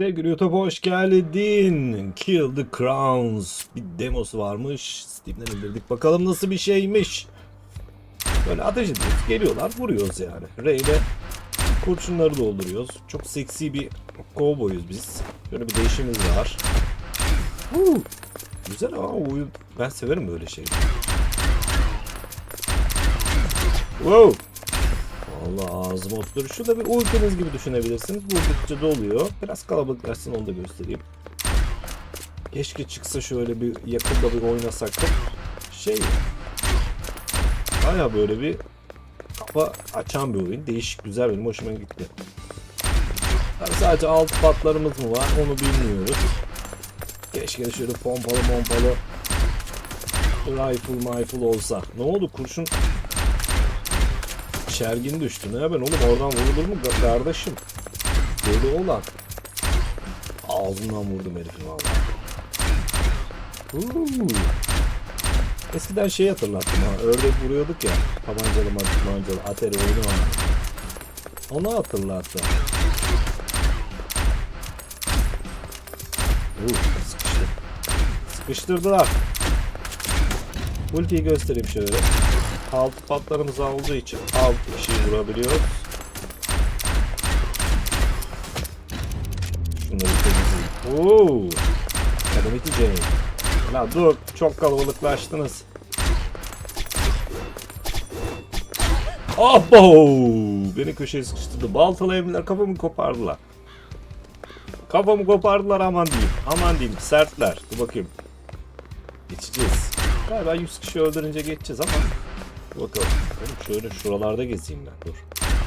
Sevgili YouTube hoş geldin. Kill the Crowns bir demosu varmış. Steam'den indirdik. Bakalım nasıl bir şeymiş. Böyle ateş ediyoruz. Geliyorlar. Vuruyoruz yani. Ray ile kurşunları dolduruyoruz. Çok seksi bir kovboyuz biz. Şöyle bir değişimiz var. Huu. Güzel ama oyun. Ben severim böyle şeyleri. Wow. Allah ağzıma oturur. Şu da bir ultiniz gibi düşünebilirsiniz. Vurdukça doluyor. Biraz kalabalıklaşsın onu da göstereyim. Keşke çıksa şöyle bir yakında bir oynasak. Çok şey Baya böyle bir kafa açan bir oyun. Değişik güzel benim hoşuma gitti. Tabii sadece alt patlarımız mı var onu bilmiyoruz. Keşke şöyle pompalı pompalı rifle rifle olsa. Ne oldu kurşun Şergin düştü. Ne ben oğlum oradan vurulur mu kardeşim? Deli olan. Ağzından vurdum herifin valla. Eskiden şey hatırlattım ha. Ördek vuruyorduk ya. Tabancalı tabancalı. Atari oyunu var. Onu hatırlattı. Uu, sıkıştı. Sıkıştırdılar. Ultiyi göstereyim şöyle. Altı patlarımız olduğu için alt kişiyi vurabiliyoruz. Şunları temizleyin. Oo! Calamity Jane. La dur, çok kalabalıklaştınız. Abo! Beni köşeye sıkıştırdı. Baltalı evliler kafamı kopardılar. Kafamı kopardılar aman diyeyim. Aman diyeyim sertler. Dur bakayım. Geçeceğiz. Galiba 100 kişi öldürünce geçeceğiz ama Dur Bakalım. Oğlum şöyle şuralarda gezeyim ben. Dur.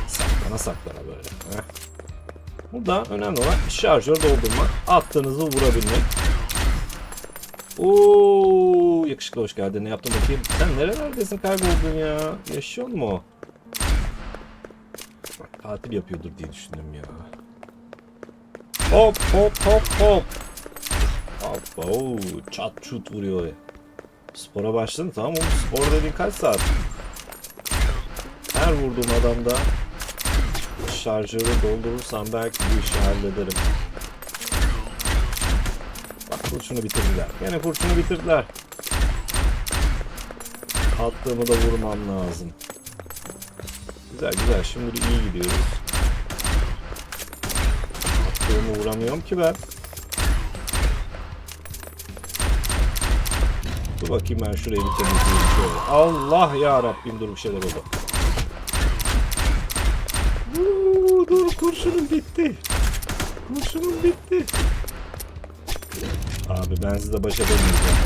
Saklana saklana böyle. Heh. Burada önemli olan şarjör doldurmak. Attığınızı vurabilmek. Oo, yakışıklı hoş geldin. Ne yaptın bakayım? Sen nerelerdesin kayboldun ya? Yaşıyor mu? Tatil yapıyordur diye düşündüm ya. Hop hop hop hop. Hop. Oo, çat çut vuruyor. Spora başladın tamam oğlum spor dediğin kaç saat? Her vurduğum adamda şarjörü doldurursam belki bu işi hallederim. Bak kurşunu bitirdiler. Yine kurşunu bitirdiler. Attığımı da vurmam lazım. Güzel güzel şimdi iyi gidiyoruz. Attığımı vuramıyorum ki ben. Dur bakayım ben şurayı bir temizleyeyim şöyle. Allah ya Rabbim dur bir şeyler oldu. Uuu, dur kurşunum bitti. Kurşunum bitti. Abi ben sizle başa dönmeyeceğim.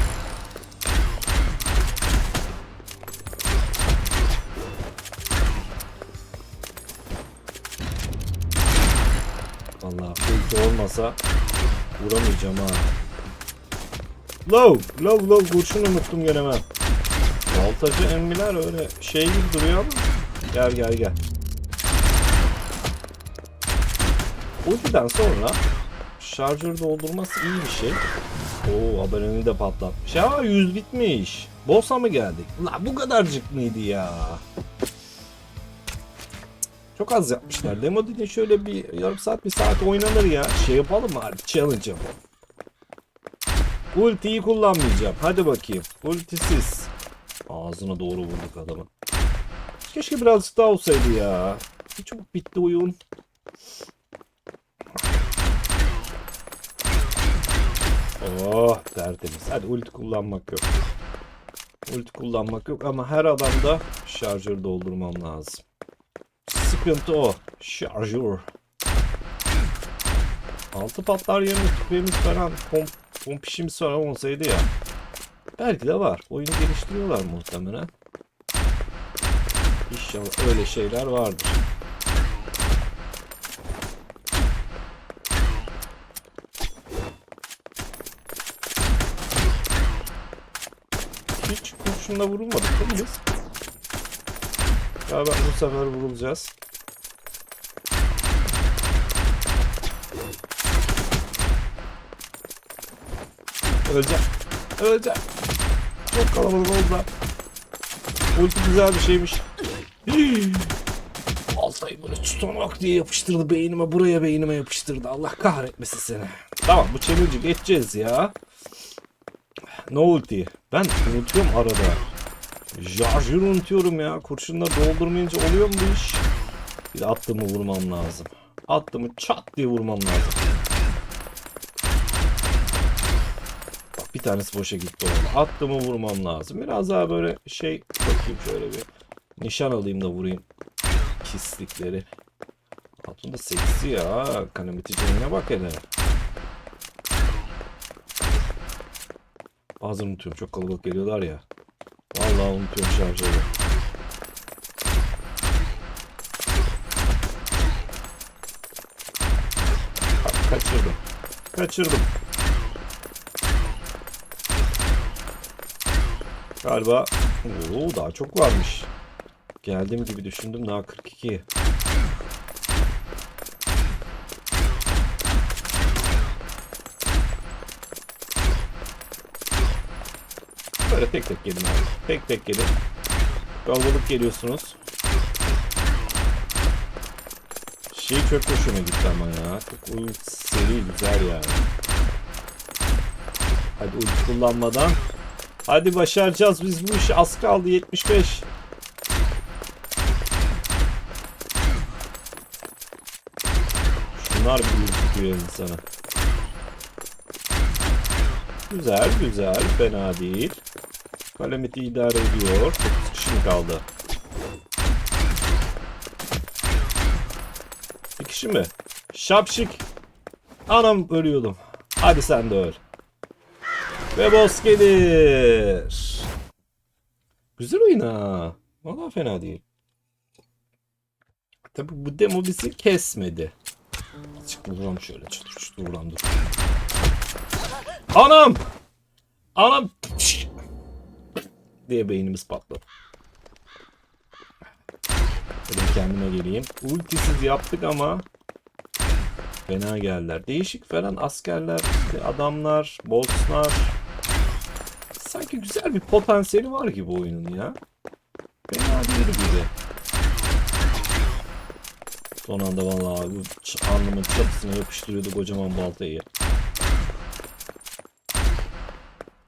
Vallahi ulti olmasa vuramayacağım ha. Low, low, low kurşun unuttum gene ben. Baltacı emmiler öyle şey gibi duruyor ama. Gel gel gel. Ultiden sonra şarjör doldurması iyi bir şey. Oo aboneni de patlatmış. Ya 100 bitmiş. Boss'a mı geldik? La bu kadarcık mıydı ya? Çok az yapmışlar. Demo dediğin şöyle bir yarım saat bir saat oynanır ya. Şey yapalım mı abi? Challenge yapalım. Ultiyi kullanmayacağım. Hadi bakayım. Ultisiz. Ağzına doğru vurduk adamı. Keşke birazcık daha olsaydı ya. Bir çok bitti oyun. Oh tertemiz. Hadi ulti kullanmak yok. Ulti kullanmak yok ama her adamda şarjör doldurmam lazım. Sıkıntı o. Şarjör. Altı patlar yerine tüfeğimiz falan komp 10 pişimiz sonra olsaydı ya. Belki de var. Oyunu geliştiriyorlar muhtemelen. İnşallah öyle şeyler vardır. Hiç kurşunla vurulmadık değil mi biz? Galiba bu sefer vurulacağız. Öleceğim. Öleceğim. Çok kalabalık oldu. Ulti güzel bir şeymiş. Hii. Baltayı böyle tutanak diye yapıştırdı beynime buraya beynime yapıştırdı. Allah kahretmesin seni. Tamam bu challenge'ı geçeceğiz ya. Ne ulti? Ben unutuyorum arada. Şarjörü unutuyorum ya. Kurşunla doldurmayınca oluyor mu bu iş? Bir attığımı vurmam lazım. Attığımı çat diye vurmam lazım. Bir tanesi boşa gitti orada. Attığımı vurmam lazım. Biraz daha böyle şey bakayım şöyle bir. Nişan alayım da vurayım. Pislikleri. Hatun da seksi ya. Kanamiticiğine bak hele. Bazen unutuyorum. Çok kalabalık geliyorlar ya. Vallahi unutuyorum şarjörü. Kaçırdım. Kaçırdım. Galiba Oo, daha çok varmış. Geldiğim gibi düşündüm daha 42. Böyle tek tek gelin abi. Tek tek gelin. Kalabalık geliyorsunuz. Şey çok hoşuma gitti ama ya. Çok seri güzel yani. Hadi ulti kullanmadan. Hadi başaracağız biz bu işi. Az kaldı 75. Şunlar bir ürkütüyor insanı. Güzel güzel fena değil. Kalemiti idare ediyor. 9 kişi kaldı? Bir kişi mi? Şapşik. Anam ölüyordum. Hadi sen de öl. Ve boss gelir. Güzel oyun ha. Valla fena değil. Tabi bu demo bizi kesmedi. Azıcık vuram şöyle çıtır çıtır vuram dur. Anam! Anam! diye beynimiz patladı. Benim kendime geleyim. Ultisiz yaptık ama fena geldiler. Değişik falan askerler, adamlar, bosslar. Sanki güzel bir potansiyeli var gibi oyunun ya. Fena değil gibi. Son anda vallahi ç- alnımın çatısına yapıştırıyordu kocaman baltayı.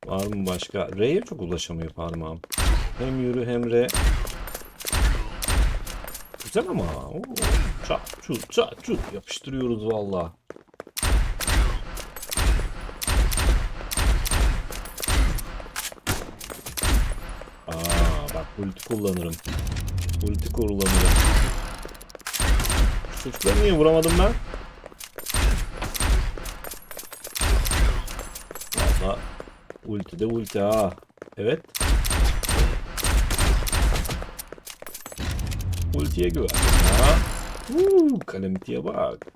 Var mı başka? R'ye çok ulaşamıyor parmağım. Hem yürü hem R. Güzel ama. Oo, çat çut çat çut yapıştırıyoruz valla. Aa bak ulti kullanırım. Ulti kullanırım. Çocukları niye vuramadım ben? Valla ulti de ulti ha. Evet. Ultiye güven. Ha. Uuu kalemitiye bak.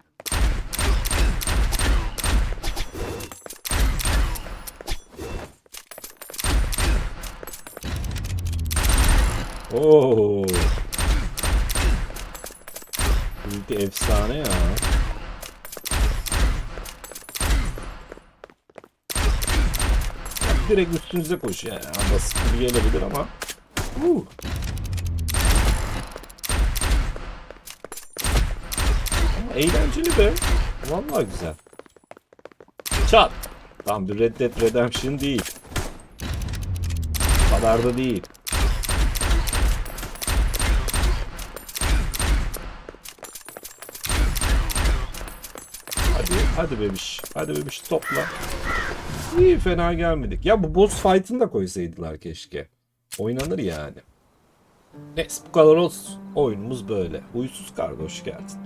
Oo. Ulti efsane ya. Direkt üstünüze koşuyor. Yani basit gibi gelebilir ama. Uh. Eğlenceli be. Vallahi güzel. Çat. Tam bir Red Dead Redemption değil. O kadar da değil. Hadi, bebiş. Hadi bebiş topla. İyi fena gelmedik. Ya bu boss fight'ını da koysaydılar keşke. Oynanır yani. Neyse bu kadar olsun. Oyunumuz böyle. Huysuz kardeş geldin.